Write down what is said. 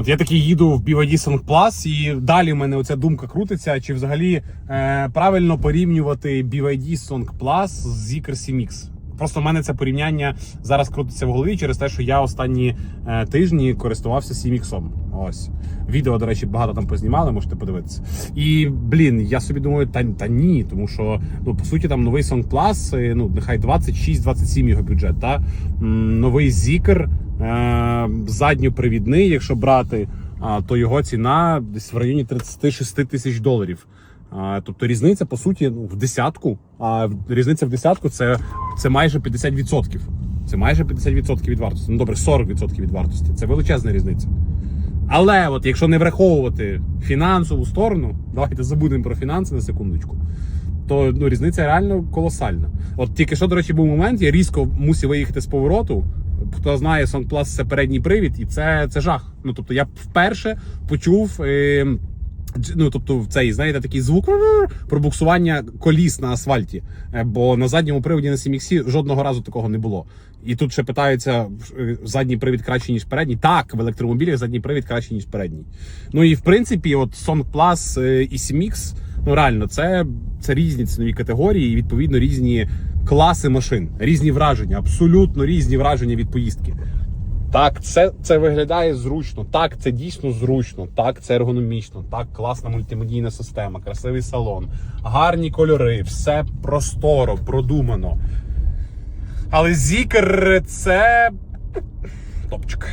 От я такий їду в BYD Song Plus, і далі в мене оця думка крутиться, чи взагалі е, правильно порівнювати BYD Song Plus з Zeekr CMX. Просто в мене це порівняння зараз крутиться в голові через те, що я останні е, тижні користувався CMX. Ось відео, до речі, багато там познімали, можете подивитися. І блін, я собі думаю, та, та ні, тому що ну по суті там новий Song Plus, ну нехай 26-27 його бюджет. Та новий Zeekr, е, задньопривідний, якщо брати, то його ціна десь в районі 36 тисяч доларів. Тобто різниця по суті ну, в десятку. А різниця в десятку це, це майже 50%. Це майже 50% від вартості. Ну добре, 40% від вартості. Це величезна різниця. Але от якщо не враховувати фінансову сторону, давайте забудемо про фінанси на секундочку. То ну, різниця реально колосальна. От тільки що, до речі, був момент, я різко мусив виїхати з повороту. Хто знає, Song Plus це передній привід, і це, це жах. Ну тобто я вперше почув. Е, Ну, тобто, цей, знаєте, такий звук пробуксування коліс на асфальті. Е, Бо на задньому приводі на CMX жодного разу такого не було. І тут ще питаються, е, задній привід краще, ніж передній. Так, в електромобілях задній привід краще, ніж передній. Ну і в принципі, от Song Plus е, і CMX, ну реально, це, це різні цінові категорії і відповідно різні класи машин, різні враження, абсолютно різні враження від поїздки. Так, це, це виглядає зручно. Так, це дійсно зручно. Так, це ергономічно. Так, класна мультимедійна система, красивий салон, гарні кольори, все просторо, продумано. Але Зікер це топчик.